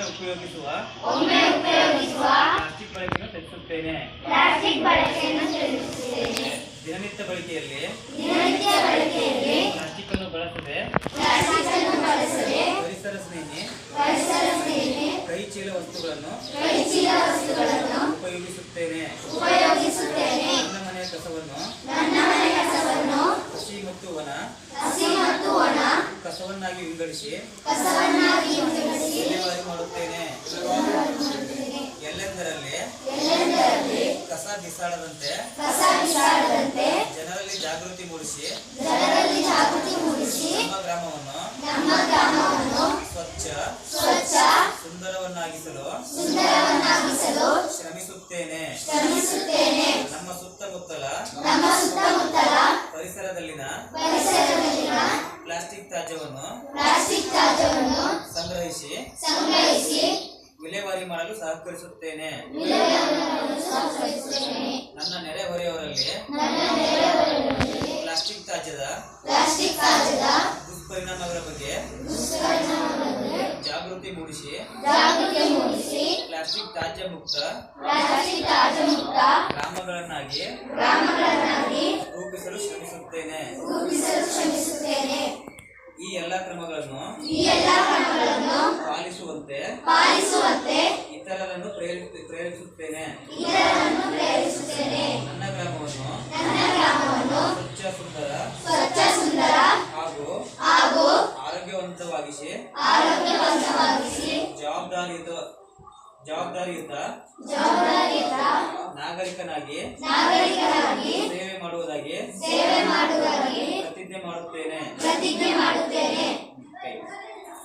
ಒಮ್ಮೆ ಉಪಯೋಗಿಸುವ? ಒಮ್ಮೆ ಉಪಯೋಗಿಸುವ ಪ್ಲಾಸ್ಟಿಕ್ ಬಳಕೆಯನ್ನು ತಪ್ಪಿಸುತ್ತೇನೆ ಪ್ಲಾಸ್ಟಿಕ್ ಬಳಕೆಯನ್ನು ತಿಳಿಸುತ್ತೇನೆ. ದಿನನಿತ್ಯ ಬಳಕೆಯಲ್ಲಿ? ದಿನನಿತ್ಯ ಬಳಕೆಯಲ್ಲಿ ಪ್ಲಾಸ್ಟಿಕ್ ಅನ್ನು ಬಳಸದೆ? ಪ್ಲಾಸ್ಟಿಕ್ ಅನ್ನು ಬಳಸದೆ ಪರಿಸರ ಸ್ನೇಹಿ? ಪರಿಸರ ಸ್ನೇಹಿ ಕೈ ಚೀಲ ವಸ್ತುಗಳನ್ನು? ಕೈಚೀಲ ವಸ್ತುಗಳನ್ನು ಉಪಯೋಗಿಸುತ್ತೇನೆ. ಉಪಯೋಗಿಸುತ್ತೇನೆ. ಕಸವನ್ನಾಗಿ ವಿಂಗಡಿಸಿ. ವಿಲೇವಾರಿ ಮಾಡುತ್ತೇನೆ. ಎಲ್ಲೆಂದರಲ್ಲಿ? ಕಸ ಬಿಸಾಡದಂತೆ. ಜನರಲ್ಲಿ ಜಾಗೃತಿ ಮೂಡಿಸಿ. ನಮ್ಮ ಗ್ರಾಮವನ್ನು ಸ್ವಚ್ಛ ಸ್ವಚ್ಛ ಸುಂದರವನ್ನಾಗಿಸಲು ಸುಂದರವನ್ನಾಗಿಸಲು ಶ್ರಮಿಸುತ್ತೇನೆ. ಶ್ರಮಿಸುತ್ತೇನೆ. ನಮ್ಮ ಸುತ್ತಮುತ್ತಲ ನಮ್ಮ ಸುತ್ತಮುತ್ತಲ ಪರಿಸರದಲ್ಲಿನ ಪರಿಸರದಲ್ಲಿನ ಪ್ಲಾಸ್ಟಿಕ್ ತ್ಯಾಜ್ಯವನ್ನು ಪ್ಲಾಸ್ಟಿಕ್ ತ್ಯಾಜ್ಯವನ್ನು ಸಂಗ್ರಹಿಸಿ ಸಂಗ್ರಹಿಸಿ ವಿಲೇವಾರಿ ಮಾಡಲು ಸಹಕರಿಸುತ್ತೇನೆ. ನನ್ನ ನೆರೆಹೊರೆಯವರಲ್ಲಿ ಪ್ಲಾಸ್ಟಿಕ್ ತ್ಯಾಜ್ಯದ ಪ್ಲಾಸ್ಟಿಕ್ ತ್ಯಾಜ್ಯದ ದುಷ್ಪರಿಣಾಮಗಳ ಬಗ್ಗೆ ಜಾಗೃತಿ ಮೂಡಿಸಿ ಜಾಗೃತಿ ಮೂಡಿಸಿ ಪ್ಲಾಸ್ಟಿಕ್ ತ್ಯಾಜ್ಯ ಮುಕ್ತ ಪ್ಲಾಸ್ಟಿಕ್ ತ್ಯಾಜ್ಯ ಮುಕ್ತ ಗ್ರಾಮಗಳನ್ನಾಗಿ ಗ್ರಾಮಗಳನ್ನಾಗಿ ರೂಪಿಸಲು ಶ್ರಮಿಸುತ್ತೇನೆ. ರೂಪಿಸಲು ಶ್ರಮಿಸುತ್ತೇನೆ. ಈ ಎಲ್ಲಾ ಕ್ರಮಗಳನ್ನು ಈ ಎಲ್ಲ ಕ್ರಮಗಳನ್ನು ಪಾಲಿಸುವಂತೆ ಪಾಲಿಸುವಂತೆ ಇತರರನ್ನು ಪ್ರೇರೇಪಿ- ಪ್ರೇರೇಪಿಸುತ್ತೇನೆ. ಇತರರನ್ನು ಪ್ರೇರಿಸುತ್ತೇನೆ ನನ್ನ ಗ್ರಾಮವನ್ನು ನನ್ನ ಗ್ರಾಮವನ್ನು ಸ್ವಚ್ಛ ಸುಂದರ ಸ್ವಚ್ಛ ಸುಂದರ ಹಾಗೂ ಹಾಗೂ ಆರೋಗ್ಯವಂತವಾಗಿಸಿ ಆರೋಗ್ಯವಂತವಾಗಿಸಿ ಜವಾಬ್ದಾರಿಯುತ ಜವಾಬ್ದಾರಿಯುತ ಜವಾಬ್ದಾರಿಯುತ ನಾಗರಿಕನಾಗಿ ನಾಗರಿಕನಾಗಿ ಸೇವೆ ಮಾಡುವುದಾಗಿ ಸೇವೆ ಮಾಡುವುದಾಗಿ ಪ್ರತಿಜ್ಞೆ ಮಾಡುತ್ತೇನೆ ಪ್ರತಿಜ್ಞೆ ಮಾಡುತ್ತೇನೆ ಕೈ.